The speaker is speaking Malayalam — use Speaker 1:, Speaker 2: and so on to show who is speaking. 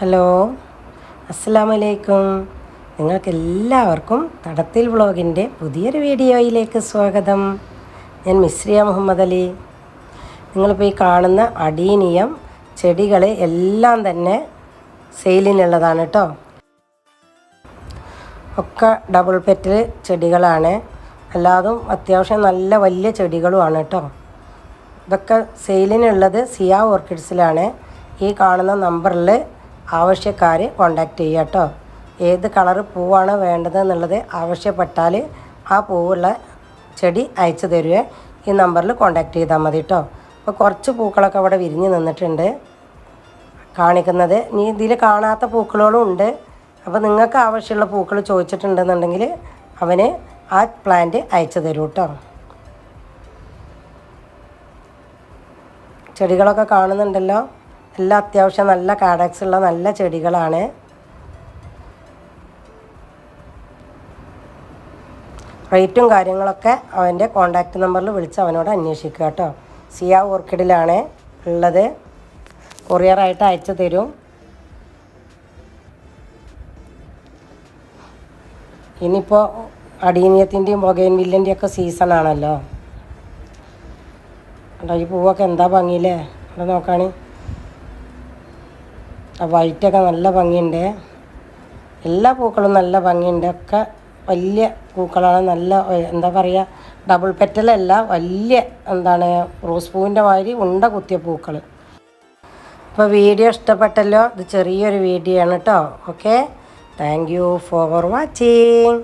Speaker 1: ഹലോ. അസ്സലാമു അലൈക്കും നിങ്ങൾക്ക് എല്ലാവർക്കും തടത്തിൽ വ്ളോഗിന്റെ പുതിയൊരു വീഡിയോയിലേക്ക് സ്വാഗതം. ഞാൻ മിശ്രിയ മുഹമ്മദ് അലി. നിങ്ങളിപ്പോൾ ഈ കാണുന്ന അടീനിയം ചെടികൾ എല്ലാം തന്നെ സെയിലിനുള്ളതാണ് കേട്ടോ. ഒക്കെ ഡബിൾ പെറ്റൽ ചെടികളാണ്. അല്ലാതും അത്യാവശ്യം നല്ല വലിയ ചെടികളുമാണ് കേട്ടോ. ഇതൊക്കെ സെയിലിനുള്ളത് സിയ ഓർക്കിഡ്സിലാണ്. ഈ കാണുന്ന നമ്പറിൽ ആവശ്യക്കാർ കോണ്ടാക്റ്റ് ചെയ്യുക കേട്ടോ ഏത് കളർ പൂവാണ് വേണ്ടത് എന്നുള്ളത് ആവശ്യപ്പെട്ടാൽ ആ പൂവുള്ള ചെടി അയച്ചു തരുക. ഈ നമ്പറിൽ കോണ്ടാക്ട് ചെയ്താൽ മതി കേട്ടോ അപ്പോൾ കുറച്ച് പൂക്കളൊക്കെ അവിടെ വിരിഞ്ഞ് നിന്നിട്ടുണ്ട്. കാണിക്കുന്നത് ഇനി ഇതിൽ കാണാത്ത പൂക്കളോളും ഉണ്ട്. അപ്പോൾ നിങ്ങൾക്ക് ആവശ്യമുള്ള പൂക്കൾ ചോദിച്ചിട്ടുണ്ടെന്നുണ്ടെങ്കിൽ അവന് ആ പ്ലാന്റ് അയച്ചു തരൂ കേട്ടോ ചെടികളൊക്കെ കാണുന്നുണ്ടല്ലോ. എല്ലാം അത്യാവശ്യം നല്ല കാഡക്സ് ഉള്ള നല്ല ചെടികളാണ്. റേറ്റും കാര്യങ്ങളൊക്കെ അവന്റെ കോണ്ടാക്റ്റ് നമ്പറിൽ വിളിച്ച് അവനോട് അന്വേഷിക്കുക കേട്ടോ. സിയ ഓർക്കിഡിലാണ് ഉള്ളത്. കൊറിയറായിട്ട് അയച്ചു തരും. ഇനിയിപ്പോൾ അടീനിയത്തിന്റെയും ബൊഗൈൻ വില്ലിന്റെയും ഒക്കെ സീസൺ ആണല്ലോ. കണ്ടോ ഈ പൂവൊക്കെ എന്താ ഭംഗിയില്ലേ? അവിടെ ആ വൈറ്റൊക്കെ നല്ല ഭംഗിയുണ്ട്. എല്ലാ പൂക്കളും നല്ല ഭംഗിയുണ്ട്. ഒക്കെ വലിയ പൂക്കളാണ്. നല്ല എന്താ പറയുക ഡബിൾ പെറ്റലല്ല വലിയ എന്താണ് റോസ് പൂവിന്റെ മാതിരി ഉണ്ട കുത്തിയ പൂക്കൾ അപ്പോൾ വീഡിയോ ഇഷ്ടപ്പെട്ടല്ലോ? ഇത് ചെറിയൊരു വീഡിയോ ആണ് കേട്ടോ okay thank you for watching